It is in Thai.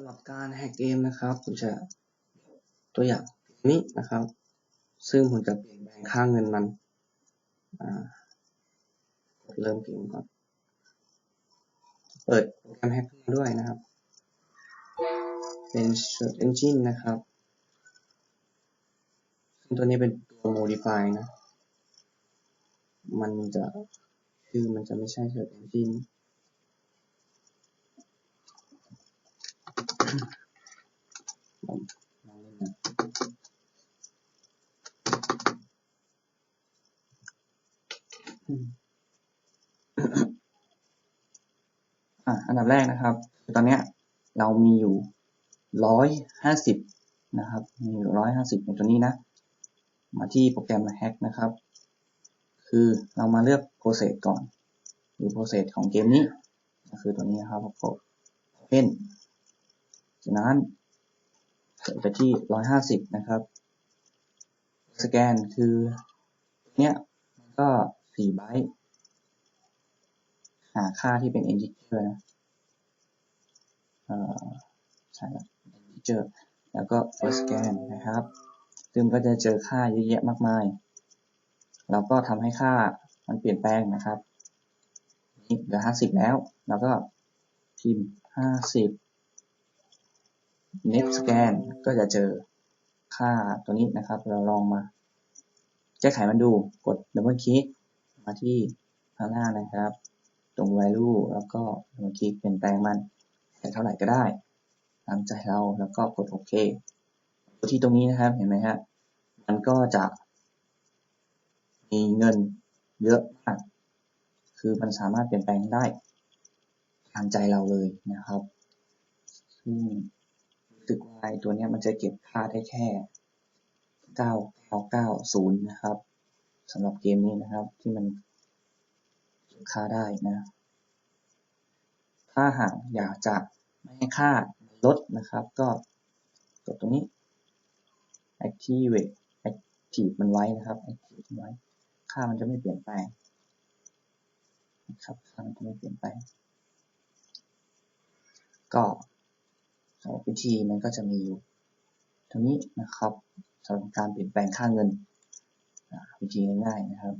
ำหรับการแฮกเกมนะครับ ผมจะตัวอย่างนี้นะครับ ซึ่งผมจะเปลี่ยนแปลงค่าเงินมันกดเริ่มเกมก่อน เปิดโปรแกรมแฮกมาด้วยนะครับ เป็น Search Engine นะครับซึ่งตัวนี้เป็นตัว modify นะ มันจะ คือมันจะไม่ใช่ Search Engine ลองเล่นนะอันดับแรกนะครับคือตอนเนี้ยเรามีอยู่ร้อยห้าสิบนะครับ มีอยู่ร้อยห้าสิบในตัวนี้นะ มาที่โปรแกรมแฮกนะครับ คือเรามาเลือก process ก่อน หรือ process ของเกมนี้ ก็คือตัวนี้นะครับกด open จากนั้นไปที่ร้อยห้าสิบนะครับ สแกนคือเนี้ยมันก็สี่ไบต์หาค่าที่เป็น integer นะเอ่อใช่แล้ว integer แล้วก็ first scan นะครับ ซึ่งก็จะเจอค่าเยอะแยะมากมาย เราก็ทำให้ค่ามันเปลี่ยนแปลงนะครับ นี่เหลือห้าสิบแล้ว แล้วก็พิมพ์ห้าสิบ next scan ก็จะเจอค่าตัวนี้นะครับ เราลองมาแก้ไขมันดูกด double click มาที่ข้างหน้านะครับ ตรง value แล้วก็ double click เปลี่ยนแปลงมันแต่เท่าไหร่ก็ได้ตามใจเราแล้วก็กดโอเคที่ตรงนี้นะครับเห็นไหมฮะมันก็จะมีเงินเยอะมากคือมันสามารถเปลี่ยนแปลงได้ตามใจเราเลยนะครับซึ่ง รู้สึกว่าตัวนี้มันจะเก็บค่าได้แค่ 9990 นะครับสำหรับเกมนี้นะครับที่มันเก็บค่าได้นะ ถ้าหากอยากจะไม่ให้ค่าลดนะครับ ก็กดตรงนี้ activate active มันไว้นะครับ active มันไว้ ค่ามันจะไม่เปลี่ยนแปลงนะครับค่ามันจะไม่เปลี่ยนแปลงก็ วิธีมันก็จะมีอยู่ตรงนี้นะครับสำหรับการเปลี่ยนแปลงค่าเงินวิธีง่ายๆนะครับ